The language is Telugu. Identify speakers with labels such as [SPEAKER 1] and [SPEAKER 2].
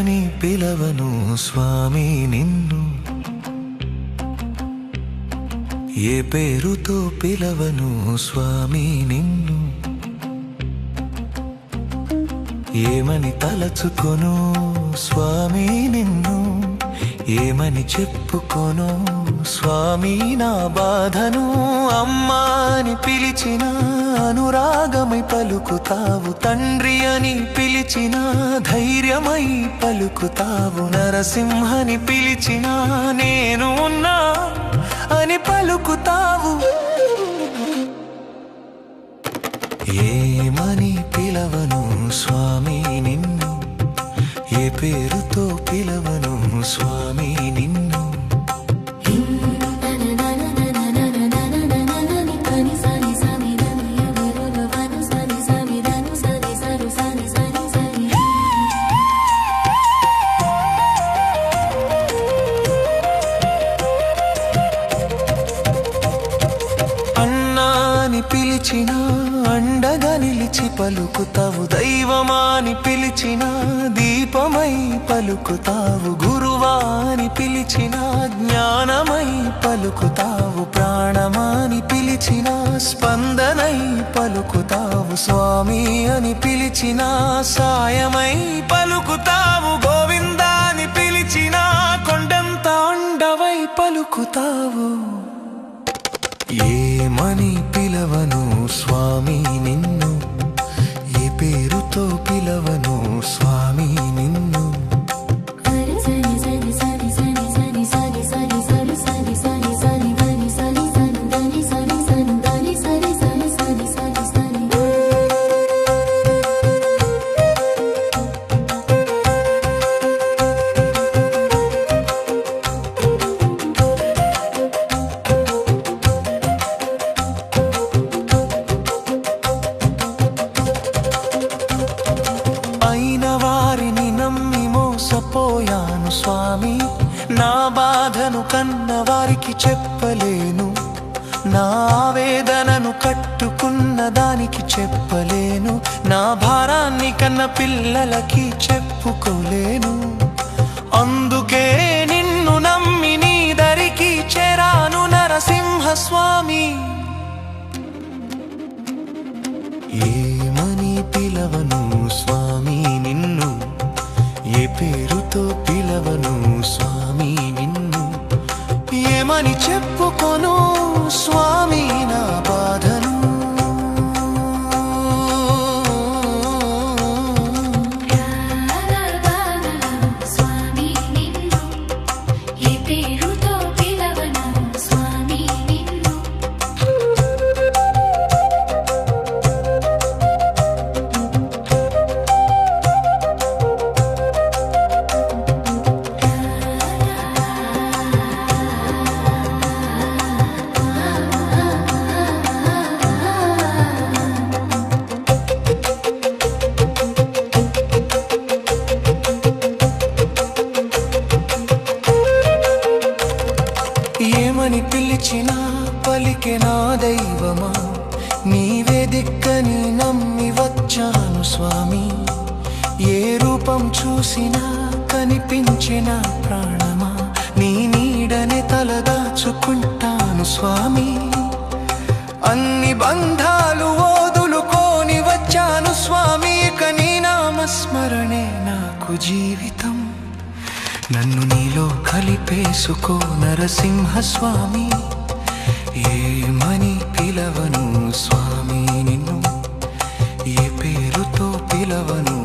[SPEAKER 1] అని పిలవను స్వామి నిన్ను. ఏ పేరుతో పిలవను స్వామి నిన్ను. ఏమని తలచుకొను స్వామి నిన్ను. ఏమని చెప్పుకొను స్వామి నా బాధను అమ్మా అని పిలిచిన అనురాగమై పలుకుతావు. తండ్రి అని పిలిచిన ధైర్యమై పలుకుతావు. నరసింహని పిలిచిన నేను ఉన్నా అని పలుకుతావు. ఏమని పిలవను స్వామి నిన్ను? ఏ పేరుతో పిలవను స్వామి? అన్నాని పిలిచిన అండగా నిలిచి పలుకుతావు. దైవమాని పిలిచిన దీపమై పలుకుతావు. గురువాని పిలిచిన జ్ఞానమై పలుకుతావు. ప్రాణమాని పిలిచిన స్పందనై పలుకుతావు. స్వామి అని పిలిచిన సాయమై పలుకుతావు. గోవిందాని పిలిచిన కొండంత అండవై పలుకుతావు. స్వామి నా బాధను కన్న వారికి చెప్పలేను నా ఆవేదనను కట్టుకున్న దానికి చెప్పలేను నా భారాన్ని కన్న పిల్లలకి చెప్పుకోలేను. అందుకే నిన్ను నమ్మి నీ దరికి చేరాను నరసింహ పిలిచినా పలికే నా దైవమా? నీవే దిక్కని నమ్మి వచ్చాను స్వామి. ఏ రూపం చూసినా కనిపించిన ప్రాణమా? నీ నీడనే తలదాచుకుంటాను స్వామి. అన్ని బంధాలు ఓదులుకోని వచ్చాను స్వామి. ఇక నామస్మరణే నాకు జీవితం. నన్ను నీలో కలిపేసుకో నరసింహస్వామి. ఏమని పిలవను స్వామి నిన్ను ఏ పేరుతో పిలవను